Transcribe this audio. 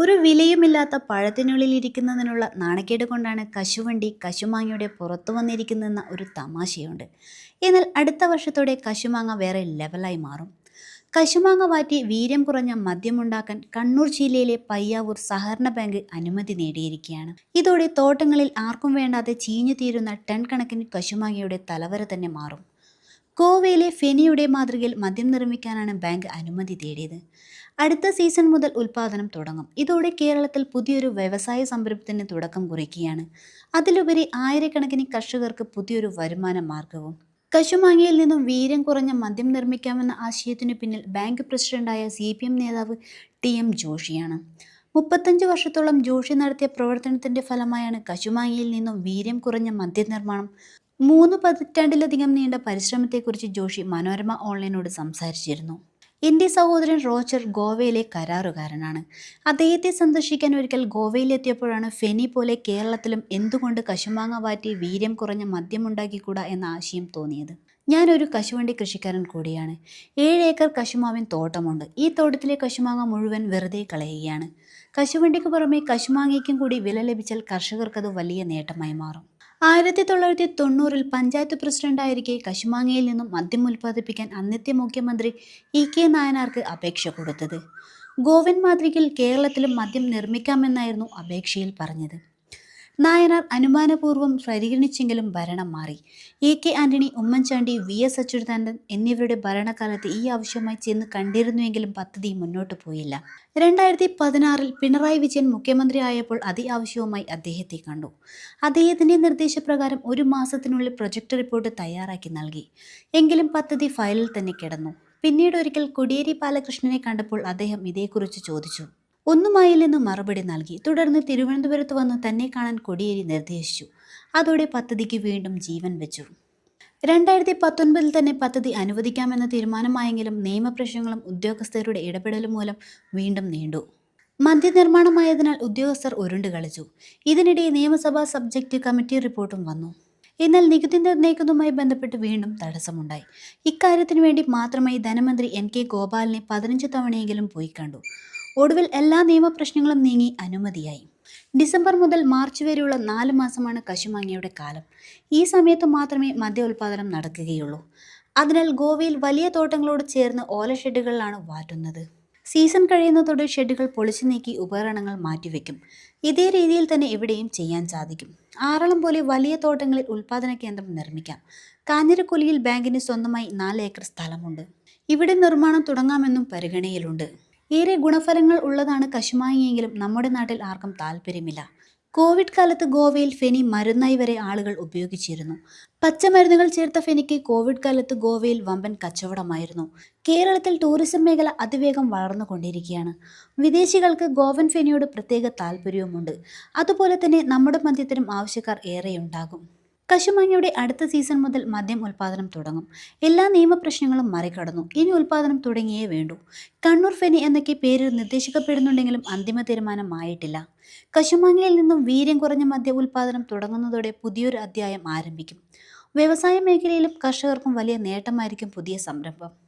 ഒരു വിലയുമില്ലാത്ത പഴത്തിനുള്ളിൽ ഇരിക്കുന്നതിനുള്ള നാണക്കേട് കൊണ്ടാണ് കശുവണ്ടി കശുമാങ്ങയുടെ പുറത്തു വന്നിരിക്കുന്നതെന്ന ഒരു തമാശയുണ്ട്. എന്നാൽ അടുത്ത വർഷത്തോടെ കശുമാങ്ങ വേറെ ലെവലായി മാറും. കശുമാങ്ങ വാറ്റി വീര്യം കുറഞ്ഞ മദ്യമുണ്ടാക്കാൻ കണ്ണൂർ ജില്ലയിലെ പയ്യാവൂർ സഹകരണ ബാങ്ക് അനുമതി നേടിയിരിക്കുകയാണ്. ഇതോടെ തോട്ടങ്ങളിൽ ആർക്കും വേണ്ടാതെ ചീഞ്ഞു തീരുന്ന ടൺ കണക്കിന് കശുമാങ്ങയുടെ തലവര തന്നെ മാറും. ഗോവയിലെ ഫെനിയുടെ മാതൃകയിൽ മദ്യം നിർമ്മിക്കാനാണ് ബാങ്ക് അനുമതി തേടിയത്. അടുത്ത സീസൺ മുതൽ ഉൽപാദനം തുടങ്ങും. ഇതോടെ കേരളത്തിൽ പുതിയൊരു വ്യവസായ സംരംഭത്തിന് തുടക്കം കുറിക്കുകയാണ്. അതിലുപരി ആയിരക്കണക്കിന് കർഷകർക്ക് പുതിയൊരു വരുമാന മാർഗവും കശുമാങ്ങയിൽ നിന്നും വീര്യം കുറഞ്ഞ മദ്യം നിർമ്മിക്കാമെന്ന ആശയത്തിനു പിന്നിൽ ബാങ്ക് പ്രസിഡന്റായ സി പി എം നേതാവ് ടി എം ജോഷിയാണ്. മുപ്പത്തഞ്ച് വർഷത്തോളം ജോഷി നടത്തിയ പ്രവർത്തനത്തിന്റെ ഫലമായാണ് കശുമാങ്ങയിൽ നിന്നും വീര്യം കുറഞ്ഞ മദ്യനിർമ്മാണം മൂന്ന് പതിറ്റാണ്ടിലധികം നീണ്ട പരിശ്രമത്തെക്കുറിച്ച് ജോഷി മനോരമ ഓൺലൈനോട് സംസാരിച്ചിരുന്നു. എന്റെ സഹോദരൻ റോച്ചർ ഗോവയിലെ കരാറുകാരനാണ്. അദ്ദേഹത്തെ സന്ദർശിക്കാൻ ഒരിക്കൽ ഗോവയിലെത്തിയപ്പോഴാണ് ഫെനി പോലെ കേരളത്തിലും എന്തുകൊണ്ട് കശുമാങ്ങ വാറ്റി വീര്യം കുറഞ്ഞ മദ്യമുണ്ടാക്കിക്കൂടാ എന്ന ആശയം തോന്നിയത്. ഞാനൊരു കശുവണ്ടി കൃഷിക്കാരൻ കൂടിയാണ്. ഏഴ് ഏക്കർ കശുമാവിൻ തോട്ടമുണ്ട്. ഈ തോട്ടത്തിലെ കശുമാങ്ങ മുഴുവൻ വെറുതെ കളയുകയാണ്. കശുവണ്ടിക്ക് പുറമെ കശുമാങ്ങയ്ക്കും കൂടി വില ലഭിച്ചാൽ കർഷകർക്കത് വലിയ നേട്ടമായി മാറും. ആയിരത്തി തൊള്ളായിരത്തി തൊണ്ണൂറിൽ പഞ്ചായത്ത് പ്രസിഡന്റായിരിക്കെ കശുമാങ്ങയിൽ നിന്നും മദ്യം ഉൽപ്പാദിപ്പിക്കാൻ അന്നത്തെ മുഖ്യമന്ത്രി ഇ കെ നായനാർക്ക് അപേക്ഷ കൊടുത്തത്. ഗോവൻ മാതൃകയിൽ കേരളത്തിലും മദ്യം നിർമ്മിക്കാമെന്നായിരുന്നു അപേക്ഷയിൽ പറഞ്ഞത്. നായനാർ അനുമാനപൂർവം പരിഗണിച്ചെങ്കിലും ഭരണം മാറി. A K Antony Oommen Chandy V S Achuthanandan എന്നിവരുടെ ഭരണകാലത്ത് ഈ ആവശ്യമായി ചെന്ന് കണ്ടിരുന്നുവെങ്കിലും പദ്ധതി മുന്നോട്ട് പോയില്ല. രണ്ടായിരത്തി പതിനാറിൽ പിണറായി വിജയൻ മുഖ്യമന്ത്രി ആയപ്പോൾ അതേ ആവശ്യവുമായി അദ്ദേഹത്തെ കണ്ടു. അദ്ദേഹത്തിന്റെ നിർദ്ദേശപ്രകാരം ഒരു മാസത്തിനുള്ളിൽ പ്രൊജക്ട് റിപ്പോർട്ട് തയ്യാറാക്കി നൽകി. എങ്കിലും പദ്ധതി ഫയലിൽ തന്നെ കിടന്നു. പിന്നീട് ഒരിക്കൽ കൊടിയേരി ബാലകൃഷ്ണനെ കണ്ടപ്പോൾ അദ്ദേഹം ഇതേക്കുറിച്ച് ചോദിച്ചു. ഒന്നുമായില്ലെന്ന് മറുപടി നൽകി. തുടർന്ന് തിരുവനന്തപുരത്ത് വന്ന് തന്നെ കാണാൻ കൊടിയേരി നിർദ്ദേശിച്ചു. അതോടെ പദ്ധതിക്ക് വീണ്ടും ജീവൻ വെച്ചു. രണ്ടായിരത്തി പത്തൊൻപതിൽ തന്നെ പദ്ധതി അനുവദിക്കാമെന്ന തീരുമാനമായെങ്കിലും നിയമപ്രശ്നങ്ങളും ഉദ്യോഗസ്ഥരുടെ ഇടപെടലും മൂലം വീണ്ടും നീണ്ടു. മദ്യനിർമ്മാണമായതിനാൽ ഉദ്യോഗസ്ഥർ ഉരുണ്ട് കളിച്ചു. ഇതിനിടെ നിയമസഭാ സബ്ജക്റ്റ് കമ്മിറ്റി റിപ്പോർട്ടും വന്നു. എന്നാൽ നികുതി നിർണയിക്കുന്നതുമായി ബന്ധപ്പെട്ട് വീണ്ടും തടസ്സമുണ്ടായി. ഇക്കാര്യത്തിനു വേണ്ടി മാത്രമായി ധനമന്ത്രി എൻ കെ ഗോപാലിനെ പതിനഞ്ച് തവണയെങ്കിലും പോയി കണ്ടു. ഒടുവിൽ എല്ലാ നിയമപ്രശ്നങ്ങളും നീങ്ങി അനുമതിയായി. ഡിസംബർ മുതൽ മാർച്ച് വരെയുള്ള നാല് മാസമാണ് കശുമാങ്ങയുടെ കാലം. ഈ സമയത്ത് മാത്രമേ മദ്യ ഉൽപാദനം നടക്കുകയുള്ളൂ. അതിനാൽ ഗോവയിൽ വലിയ തോട്ടങ്ങളോട് ചേർന്ന് ഓല ഷെഡുകളിലാണ് വാറ്റുന്നത്. സീസൺ കഴിയുന്നതോടെ ഷെഡുകൾ പൊളിച്ചു നീക്കി ഉപകരണങ്ങൾ മാറ്റിവെക്കും. ഇതേ രീതിയിൽ തന്നെ ഇവിടെയും ചെയ്യാൻ സാധിക്കും. ആറളം പോലെ വലിയ തോട്ടങ്ങളിൽ ഉൽപ്പാദന കേന്ദ്രം നിർമ്മിക്കാം. കാഞ്ഞിരക്കൊലിയിൽ ബാങ്കിന് സ്വന്തമായി നാല് ഏക്കർ സ്ഥലമുണ്ട്. ഇവിടെ നിർമ്മാണം തുടങ്ങാമെന്നും പരിഗണനയിലുണ്ട്. ഏറെ ഗുണഫലങ്ങൾ ഉള്ളതാണ് കശുമാങ്ങിയെങ്കിലും നമ്മുടെ നാട്ടിൽ ആർക്കും താല്പര്യമില്ല. കോവിഡ് കാലത്ത് ഗോവയിൽ ഫെനി മരുന്നായി വരെ ആളുകൾ ഉപയോഗിച്ചിരുന്നു. പച്ചമരുന്നുകൾ ചേർത്ത ഫെനിക്ക് കോവിഡ് കാലത്ത് ഗോവയിൽ വമ്പൻ കച്ചവടമായിരുന്നു. കേരളത്തിൽ ടൂറിസം മേഖല അതിവേഗം വളർന്നുകൊണ്ടിരിക്കുകയാണ്. വിദേശികൾക്ക് ഗോവൻ ഫെനിയോട് പ്രത്യേക താല്പര്യവുമുണ്ട്. അതുപോലെ തന്നെ നമ്മുടെ മദ്യത്തിനും ആവശ്യക്കാർ ഏറെയുണ്ടാകും. കശുമാങ്ങയുടെ അടുത്ത സീസൺ മുതൽ മദ്യം ഉൽപ്പാദനം തുടങ്ങും. എല്ലാ നിയമപ്രശ്നങ്ങളും മറികടന്നു. ഇനി ഉൽപാദനം തുടങ്ങിയേ വേണ്ടൂ. കണ്ണൂർ ഫെനി എന്നൊക്കെ പേരിൽ നിർദ്ദേശിക്കപ്പെടുന്നുണ്ടെങ്കിലും അന്തിമ തീരുമാനമായിട്ടില്ല. കശുമാങ്ങയിൽ നിന്നും വീര്യം കുറഞ്ഞ മദ്യ ഉൽപ്പാദനം തുടങ്ങുന്നതോടെ പുതിയൊരു അധ്യായം ആരംഭിക്കും. വ്യവസായ മേഖലയിലും കർഷകർക്കും വലിയ നേട്ടമായിരിക്കും പുതിയ സംരംഭം.